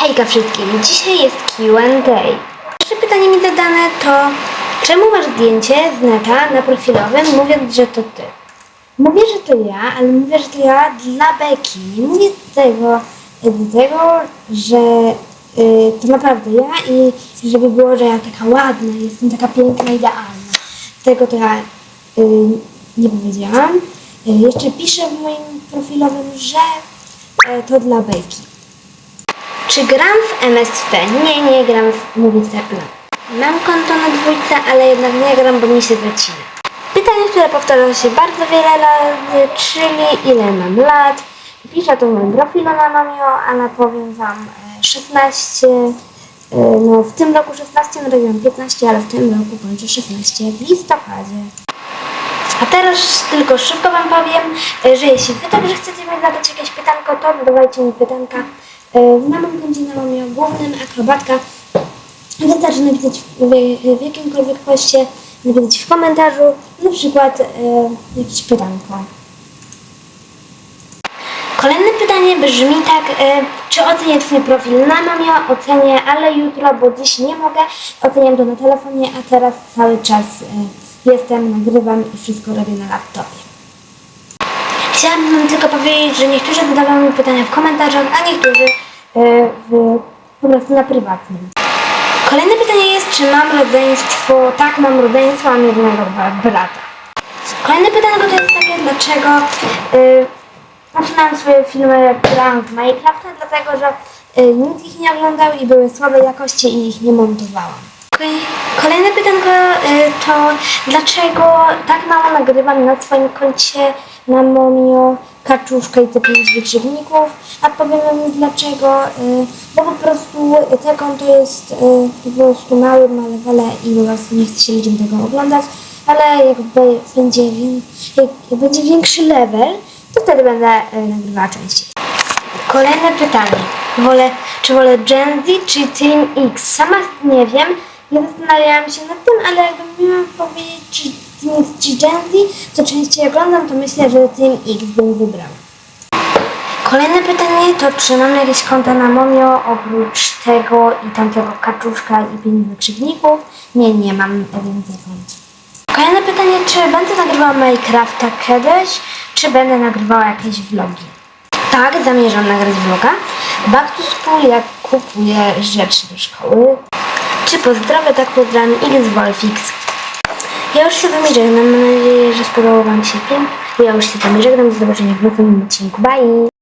Hejka wszystkim, dzisiaj jest Q&A. Pierwsze pytanie mi zadane to, czemu masz zdjęcie z neta na profilowym, mówiąc, że to ty? Mówię, że to ja, ale mówię, że to ja dla Beki. Nie mówię tego, dlatego, że y, to naprawdę ja i żeby było, że ja taka ładna, jestem taka piękna, idealna. Tego to ja y, nie powiedziałam. Y, jeszcze piszę w moim profilowym, że y, to dla Beki. Czy gram w MSP? Nie, nie gram w Movie Plan. Mam konto na dwójce, ale jednak nie gram, bo mi się zacina. Pytanie, które powtarza się bardzo wiele razy, czyli ile mam lat? Piszę to w moim profilu na Mamio, ale powiem Wam e, 16, e, no w tym roku 16, narodziłam 15, ale w tym roku kończę 16 w listopadzie. A teraz tylko szybko Wam powiem, e, że jeśli Wy także chcecie mi zadać jakieś pytanko, to dawajcie mi pytanka e, koncie na Mamio głównym, akrobatka. Wystarczy napisać w, w, jakimkolwiek poście, napisać w komentarzu, na przykład e, jakieś pytanko. Kolejne pytanie brzmi tak, e, czy ocenię Twój profil na mamie? Ocenię, ale jutro, bo dziś nie mogę. Oceniam to na telefonie, a teraz cały czas jestem, nagrywam i wszystko robię na laptopie. Chciałabym tylko powiedzieć, że niektórzy zadawają mi pytania w komentarzach, a niektórzy w, po prostu na prywatnym. Kolejne pytanie jest, czy mam rodzeństwo? Tak, mam rodzeństwo, mam jednego bra- brata. Kolejne pytanie to jest takie, dlaczego y, swoje filmy, grałam w Minecrafta, dlatego że y, nikt ich nie oglądał i były słabej jakości i ich nie montowałam. Kolej- Kolejne pytanko to dlaczego tak mało nagrywam na swoim koncie na Momio, Kaczuszka i te pięć wykrzykników, a powiem wam dlaczego, y, bo po prostu te konto jest y, po prostu małe, małe wale i po prostu nie chce się ludziom tego oglądać, ale jak będzie, jak będzie większy level, to wtedy będę y, nagrywała częściej. Kolejne pytanie. Wolę, czy wolę Gen Z czy Team X? Sama nie wiem. Nie zastanawiałam się nad tym, ale jakbym miała powiedzieć, czy Czy Gen co częściej oglądam, to myślę, że Team X bym wybrała. Kolejne pytanie to, czy mam jakieś konta na Momio oprócz tego i tamtego kaczuszka i pięć wykrzykników? Nie, nie mam więcej kont. Kolejne pytanie, czy będę nagrywała Minecrafta kiedyś, czy będę nagrywała jakieś vlogi? Tak, zamierzam nagrać vloga. Back to school, jak kupuję rzeczy do szkoły. Czy pozdrowię, tak pozdrawiam X Wolfix. Ja już się z wami mam nadzieję, że spodobał wam się film. Ja już się z wami do zobaczenia w nowym odcinku. Bye!